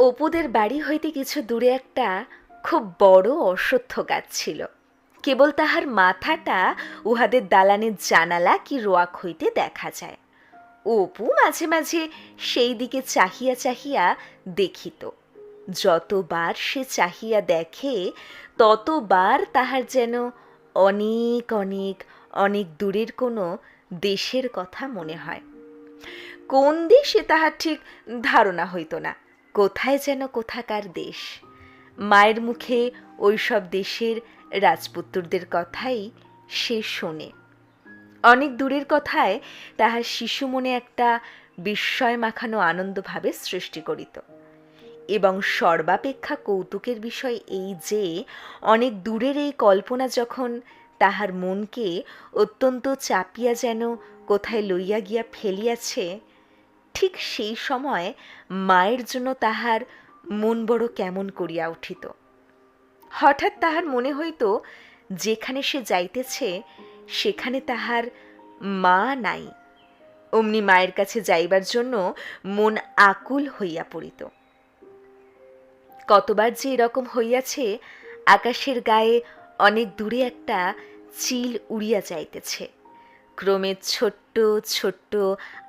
অপুদের বাড়ি হইতে কিছু দূরে একটা খুব বড় অশ্বত্থ গাছ ছিল। কেবল তাহার মাথাটা উহাদের দালানের জানালা কি রোয়াক হইতে দেখা যায়। অপু মাঝে মাঝে সেই দিকে চাহিয়া চাহিয়া দেখিত। যতবার সে চাহিয়া দেখে, ততবার তাহার যেন অনেক অনেক অনেক দূরের কোনো দেশের কথা মনে হয়। কোন দেশে তাহার ঠিক ধারণা হইত না। কোথায় যেন কোথাকার দেশ। মায়ের মুখে ওইসব দেশের রাজপুত্রদের কথাই সে শোনে। অনেক দূরের কথায় তাহার শিশু মনে একটা বিস্ময় মাখানো আনন্দভাবে সৃষ্টি করিত। এবং সর্বাপেক্ষা কৌতুকের বিষয় এই যে, অনেক দূরের এই কল্পনা যখন তাহার মনকে অত্যন্ত চাপিয়া যেন কোথায় লইয়া গিয়া ফেলিয়াছে ঠিক সেই সময় মায়ের জন্য তাহার মন বড় কেমন করিয়া উঠিত। হঠাৎ তাহার মনে হইত, যেখানে সে যাইতেছে, সেখানে তাহার মা নাই। অমনি মায়ের কাছে যাইবার জন্য মন আকুল হইয়া পড়িত। কতবার যে এরকম হইয়াছে, আকাশের গায়ে অনেক দূরে একটা চিল উড়িয়া যাইতেছে। ক্রমে ছোট্ট ছোট্ট ছোট্ট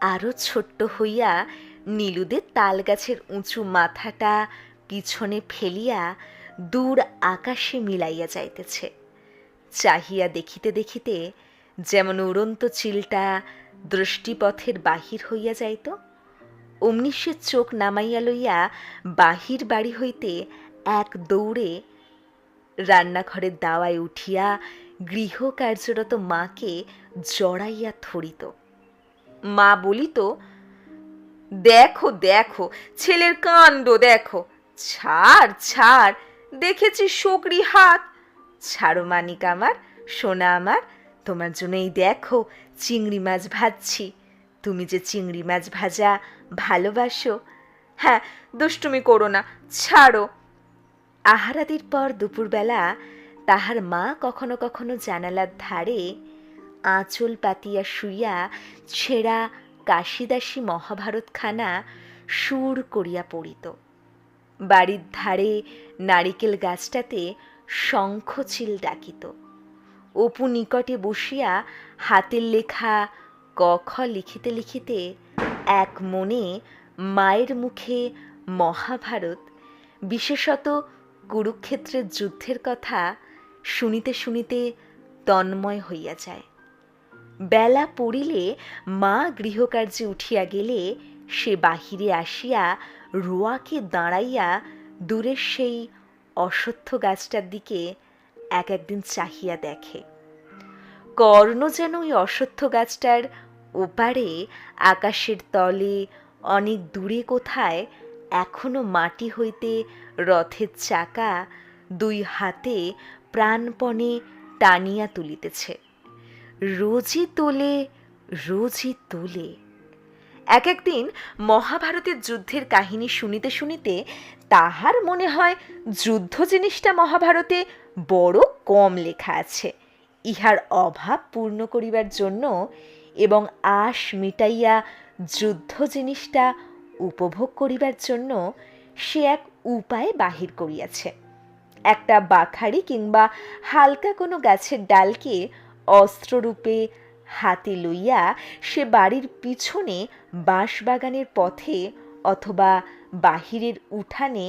আরও ছোট্ট হইয়া নীলুদের তাল গাছের উঁচু মাথাটা পিছনে ফেলিয়া দূর আকাশে মিলাইয়া যাইতেছে। চাহিয়া দেখিতে দেখিতে যেমন উড়ন্ত চিলটা দৃষ্টিপথের বাহির হইয়া যাইত, অমনি সে চোখ নামাইয়া লইয়া বাহির বাড়ি হইতে এক দৌড়ে রান্নাঘরের দাওয়ায় উঠিয়া গৃহ কার্যরত মাকে জড়াইয়া ধরিত। মা বলিত, দেখো দেখো, ছেলের কাণ্ড দেখো। ছাড় ছাড়, দেখেছি শকরি হাত। ছাড়ো মানিক আমার, সোনা আমার, তোমার জন্য এই দেখো চিংড়ি মাছ ভাজছি। তুমি যে চিংড়ি মাছ ভাজা ভালোবাসো হ্যাঁ দুষ্টুমি করো না, ছাড়ো। আহারাদির পর দুপুরবেলা তাহার মা কখনো কখনো জানালার ধারে আঁচল পাতিয়া শুইয়া ছেঁড়া কাশিদাসী মহাভারতখানা সুর করিয়া পড়িত। বাড়ির ধারে নারিকেল গাছটাতে শঙ্খচিল ডাকিত। অপু নিকটে বসিয়া হাতের লেখা ক খ লিখিতে লিখিতে এক মনে মায়ের মুখে মহাভারত, বিশেষত কুরুক্ষেত্রের যুদ্ধের কথা শুনিতে শুনিতে তন্ময় হইয়া যায়। বেলা পড়িলে মা গৃহকার্যে উঠিয়া গেলে সে বাহিরে আসিয়া রোয়াকে দাঁড়াইয়া দূরের সেই অশ্বত্থ গাছটার দিকে এক একদিন চাহিয়া দেখে। কর্ণ যেন ওই অশ্বত্থ গাছটার ওপারে আকাশের তলে অনেক দূরে কোথায় এখনও মাটি হইতে রথের চাকা দুই হাতে প্রাণপণে টানিয়া তুলিতেছে। রোজই তোলে রোজই তোলে। এক একদিন মহাভারতের যুদ্ধের কাহিনী শুনিতে শুনিতে তাহার মনে হয় যুদ্ধ জিনিসটা মহাভারতে বড় কম লেখা আছে। ইহার অভাব পূর্ণ করিবার জন্য এবং আশ মিটাইয়া যুদ্ধ জিনিসটা উপভোগ করিবার জন্য সে এক উপায় বাহির করিয়াছে। একটা বাখারি কিংবা হালকা কোনো গাছের ডালকে অস্ত্ররূপে হাতে লইয়া সে বাড়ির পিছনে বাঁশবাগানের পথে অথবা বাহিরের উঠানে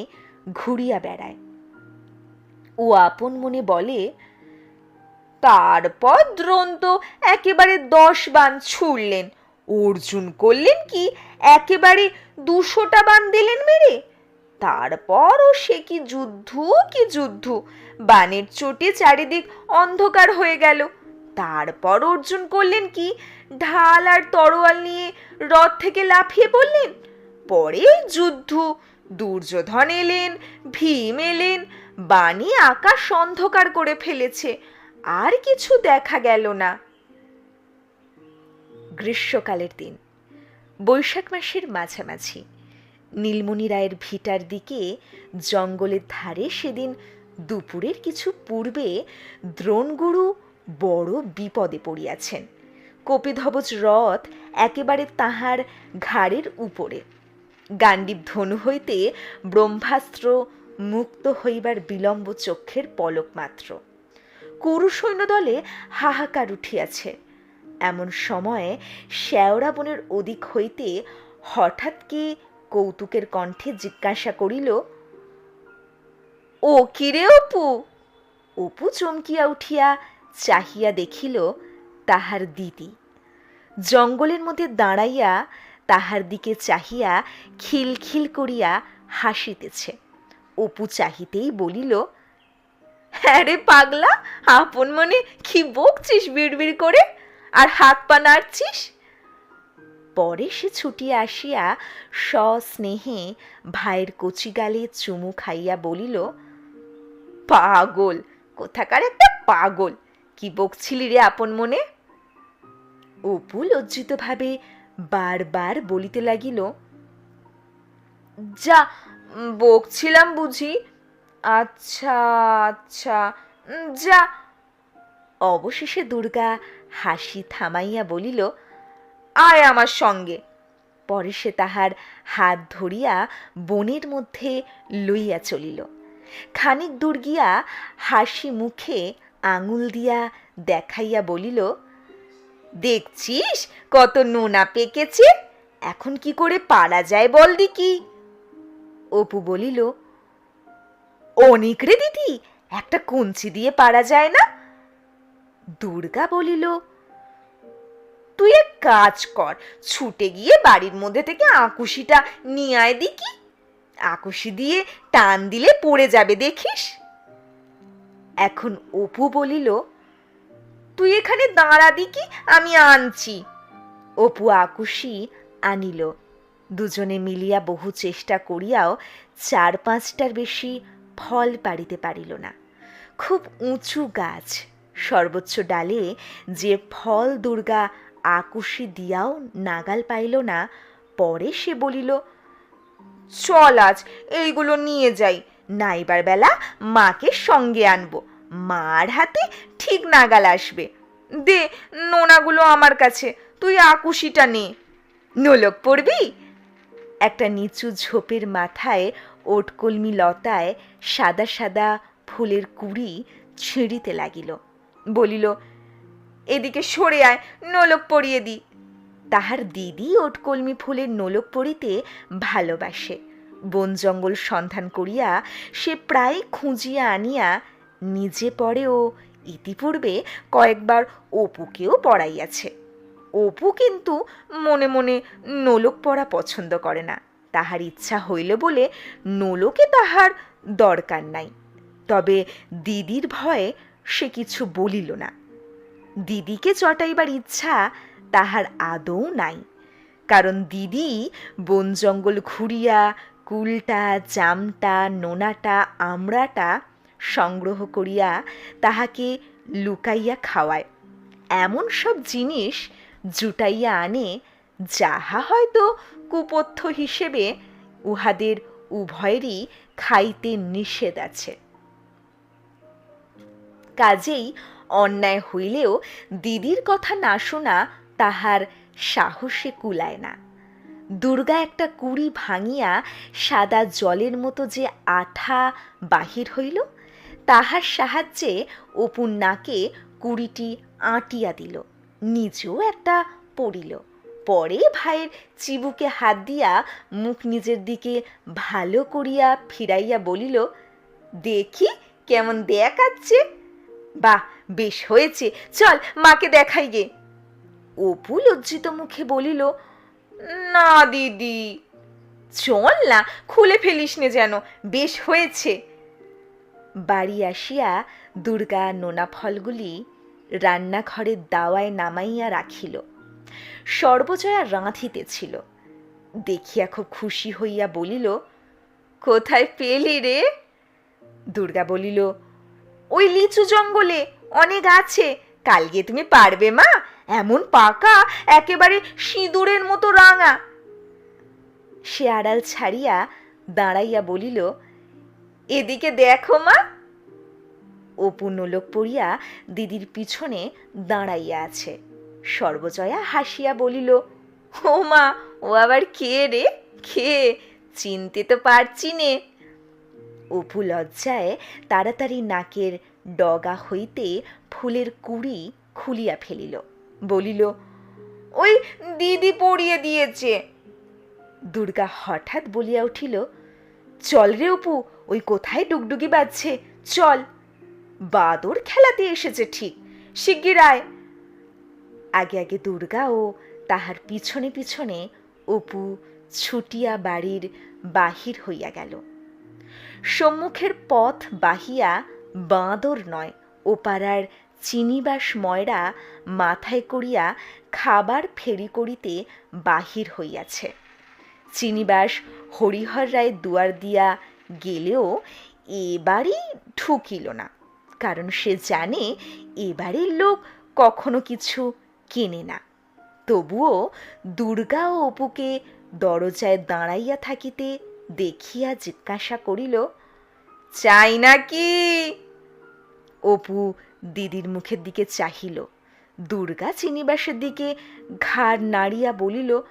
ঘুরিয়া বেড়ায়। ও আপন মনে বলে তারপর দ্রোণ তো একেবারে দশ বান ছুড়লেন। অর্জুন করলেন কি? একেবারে দুশোটা বান দিলেন মেরে? তারপরও সে কি যুদ্ধ কি যুদ্ধ? বানের চোটে চারিদিক অন্ধকার হয়ে গেল। তারপর অর্জুন করলেন কি? ঢাল আর তরোয়াল নিয়ে রথ থেকে লাফিয়ে পড়লেন। পরে যুদ্ধ। দুর্যোধন এলেন, ভীম এলেন, বাণী আকাশ অন্ধকার করে ফেলেছে। আর কিছু দেখা গেল না। গ্রীষ্মকালের দিন। বৈশাখ মাসের মাঝামাঝি। নীলমণি রায়ের ভিটার দিকে জঙ্গলের ধারে সেদিন দুপুরের কিছু পূর্বে দ্রোণগুরু বড় বিপদে পড়িয়াছেন। কপিধবজ রথ একেবারে তাহার ঘাড়ের উপরে। গান্ডীব ধনু হইতে ব্রহ্মাস্ত্র মুক্ত হইবার বিলম্ব চক্ষের পলক মাত্র। কুরু সৈন্যদলে হাহাকার উঠিয়াছে। এমন সময়ে শ্যাওড়া বনের ওদিক হইতে হঠাৎ কি কৌতুকের কণ্ঠে জিজ্ঞাসা করিল, ও কিরে অপু? অপু চমকিয়া উঠিয়া চাহিয়া দেখিল তাহার দিদি। জঙ্গলের মধ্যে দাঁড়াইয়া তাহার দিকে চাহিয়া খিলখিল করিয়া হাসিতেছে। অপু চাহিতেই বলিল হ্যাঁ রে পাগলা, আপন মনে কি বকছিস বিড়বিড় করে? আর হাত পা নাড়ছিস? পরে সে ছুটিয়া আসিয়া সস্নেহে ভাইয়ের কচি গালে চুমু খাইয়া বলিল, পাগল, কোথাকার একটা পাগল, কি বকছিলি রে আপন মনে? অপু লজ্জিতভাবে বারবার বলিতে লাগিল, যা, বকছিলাম বুঝি। আচ্ছা আচ্ছা যা। অবশেষে দুর্গা হাসি থামাইয়া বলিল আয় আমার সঙ্গে। পরে সে তাহার হাত ধরিয়া বনের মধ্যে লইয়া চলিল। খানিক দূর গিয়া হাসি মুখে আঙুল দিয়া দেখাইয়া বলিল, দেখছিস কত নোনা পেকেছে? এখন কি করে পারা যায় বল দেখি। অপু বলিল, অনেক রে দিদি, একটা কঞ্চি দিয়ে পারা যায় না? দুর্গা বলিল তুই এক কাজ কর, ছুটে গিয়ে বাড়ির মধ্যে থেকে আকুশিটা নিয়ে আয় দেখি। আকুশি দিয়ে টান দিলে পড়ে যাবে, দেখিস। এখন অপু বলিল, তুই এখানে দাঁড়া দিকি আমি আনছি। অপু আকুশি আনিল। দুজনে মিলিয়া বহু চেষ্টা করিয়াও চার পাঁচটার বেশি ফল পাড়িতে পারিল না। খুব উঁচু গাছ, সর্বোচ্চ ডালে যে ফল দুর্গা আকুশি দিয়াও নাগাল পাইল না, পরে সে বলিল, চল আজ, এইগুলো নিয়ে যাই, নাইবার বেলা মাকে সঙ্গে আনব, মার হাতে ঠিক নাগাল আসবে। দে, নোনাগুলো আমার কাছে, তুই আকুশিটা নে। নোলক পড়বি? একটা নিচু ঝোপের মাথায় ওটকলমি লতায় সাদা সাদা ফুলের কুড়ি ছিঁড়িতে লাগিল। বলিল এদিকে সরে আয়, নোলক পরিয়ে দি। তাহার দিদি ওটকলমি ফুলের নোলক পরিতে ভালোবাসে। বন জঙ্গল সন্ধান করিয়া সে প্রায় খুঁজিয়া আনিয়া নিজে পড়ে ও ইতিপূর্বে কয়েকবার অপুকেও পড়াইয়াছে। অপু কিন্তু মনে মনে নোলক পড়া পছন্দ করে না। তাহার ইচ্ছা হইল বলে নোলকে তাহার দরকার নাই। তবে দিদির ভয়ে সে কিছু বলিল না। দিদিকে চটাইবার ইচ্ছা তাহার আদৌ নাই। কারণ দিদি বন জঙ্গল ঘুরিয়া, কুলটা, জামটা, নোনাটা, আমড়াটা সংগ্রহ করিয়া তাহাকে লুকাইয়া খাওয়ায়। এমন সব জিনিস জুটাইয়া আনে, যাহা হয়তো কুপথ্য হিসেবে উহাদের উভয়েরই খাইতে নিষেধ আছে। কাজেই অন্যায় হইলেও দিদির কথা না শোনা তাহার সাহসে কুলায় না। দুর্গা একটা কুড়ি ভাঙিয়া সাদা জলের মতো যে আঠা বাহির হইল, তাহার সাহায্যে অপুর নাকে কুড়িটি আঁটিয়া দিল, নিজেও একটা পড়িল। পরে ভাইয়ের চিবুকে হাত দিয়া মুখ নিজের দিকে ভালো করিয়া ফিরাইয়া বলিল, দেখি কেমন দেখাচ্ছে বাহ, বেশ হয়েছে। চল, মাকে দেখাই গে। অপু লজ্জিত মুখে বলিল, না, দিদি। চল না, খুলে ফেলিস নে যেন, বেশ হয়েছে। বাড়ি আসিয়া দুর্গা নোনা ফলগুলি রান্নাঘরের দাওয়ায় নামাইয়া রাখিল। সর্বজয়া রাঁধিতেছিল দেখিয়া খুব খুশি হইয়া বলিল, কোথায় পেলি রে? দুর্গা বলিল ওই লিচু জঙ্গলে অনেক আছে। কালকে তুমি পারবে, মা। এমন পাকা, একেবারে সিঁদুরের মতো রাঙা। সে আড়াল ছাড়িয়া দাঁড়াইয়া বলিল, এদিকে দেখো, মা। অপু নোলক পড়িয়া দিদির পিছনে দাঁড়াইয়া আছে। সর্বজয়া হাসিয়া বলিল, ও মা, ও আবার কে রে? কে? চিনতে তো পারছি নে। অপু লজ্জায় তাড়াতাড়ি নাকের ডগা হইতে ফুলের কুড়ি খুলিয়া ফেলিল। বলিল, ওই দিদি পড়িয়ে দিয়েছে। দুর্গা হঠাৎ বলিয়া উঠিল, চল রে অপু, ওই কোথায় ডুগডুগি বাজছে? চল। বাদর খেলাতে এসেছে ঠিক, শিগগির আয়। আগে আগে দুর্গা ও তাহার পিছনে পিছনে অপু ছুটিয়া বাড়ির বাহির হইয়া গেল। সম্মুখের পথ বাহিয়া বাঁদর নয়, ওপাড়ার চিনিবাস ময়রা মাথায় করিয়া খাবার ফেরি করিতে বাহির হইয়াছে। চিনিবাস হরিহর রায় দুয়ার দিয়া গেলেও এবারই ঢুকিল না, কারণ সে জানে এবারের লোক কখনো কিছু কেনে না। তবুও দুর্গা ও অপুকে দরজায় দাঁড়াইয়া থাকিতে দেখিয়া জিজ্ঞাসা করিল চাই নাকি? অপু দিদির মুখের দিকে চাহিল। দুর্গা চিনিবাসের দিকে ঘাড় নাড়িয়া বলিল,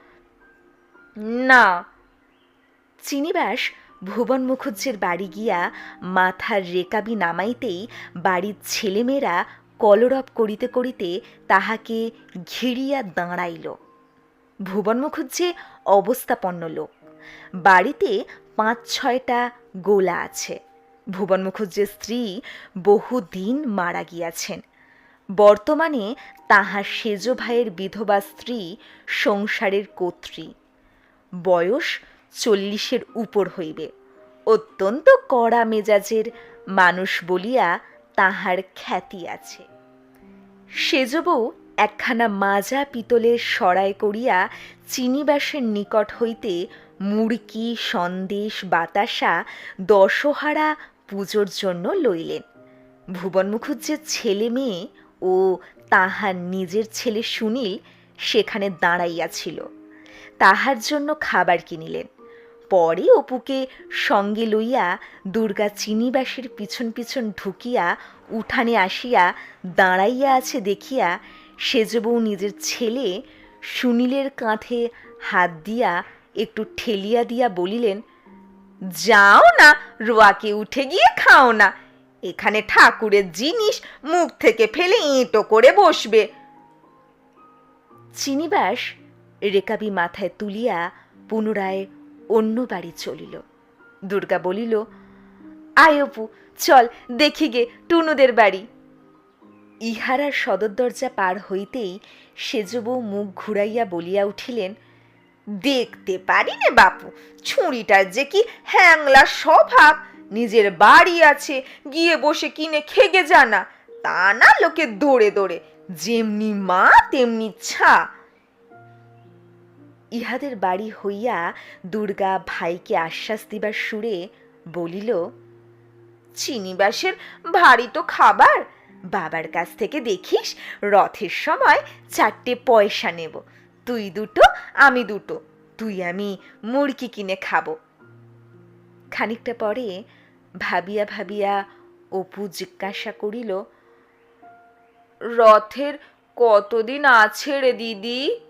না। চিনিবাস ভুবন মুখুজ্জের বাড়ি গিয়া মাথার রেকাবি নামাইতেই বাড়ির ছেলেমেয়েরা কলরব করিতে করিতে তাহাকে ঘিরিয়া দাঁড়াইল। ভুবন মুখুজ্জে অবস্থাপন্ন লোক। বাড়িতে পাঁচ ছয়টা গোলা আছে। ভুবন মুখুজ্জের স্ত্রী বহুদিন মারা গিয়াছেন। বর্তমানে তাহার সেজ ভাইয়ের বিধবা স্ত্রী সংসারের কর্ত্রী। বয়স চল্লিশের উপর হইবে। অত্যন্ত কড়া মেজাজের মানুষ বলিয়া তাহার খ্যাতি আছে। সেজবউ একখানা মাজা পিতলের সরাই করিয়া চিনিবাসের নিকট হইতে মুড়কি, সন্দেশ, বাতাসা, দশহারা পুজোর জন্য লইলেন। ভুবন মুখুজ্জের ছেলে মেয়ে ও তাহার নিজের ছেলে সুনীল সেখানে দাঁড়াইয়াছিল। তাহার জন্য খাবার কিনিলেন। পরে অপুকে সঙ্গে লইয়া দুর্গা চিনিবাসের পিছন পিছন ঢুকিয়া উঠানে আসিয়া দাঁড়াইয়া আছে দেখিয়া সেজবউ নিজের ছেলে সুনীলের কাঁধে হাত দিয়া একটু ঠেলিয়া দিয়া বলিলেন যাও না রোয়াকে উঠে গিয়ে খাও না এখানে ঠাকুরের জিনিস মুখ থেকে ফেলে ইঁটো করে বসবে। চিনিবাস রেকাবি মাথায় তুলিয়া পুনরায় অন্য বাড়ি চলিল। দুর্গা বলিল, আয় অপু, চল, দেখি গে টুনুদের বাড়ি। ইহারার সদর দরজা পার হইতেই সেজবউ মুখ ঘুরাইয়া বলিয়া উঠিলেন দেখতে পারি নে বাপু ছুরিটার যে কি হ্যাংলা স্বভাব, নিজের বাড়ি আছে, গিয়ে বসে কিনে খেগে জানা, তা না লোকে দৌড়ে দৌড়ে, যেমনি মা তেমনি ছা। ইহাদের বাড়ি হইয়া দুর্গা ভাইকে আশ্বাস দিবার সুরে বলিল, চিনিবাসের ভারী তো খাবার, বাবার কাছ থেকে দেখিস, রথের সময় চারটে পয়সা নেব তুই দুটো, আমি দুটো। তুই, আমি মুরগি কিনে খাব। খানিকটা পরে ভাবিয়া ভাবিয়া অপু জিজ্ঞাসা করিল, রথের কতদিন আছে রে দিদি?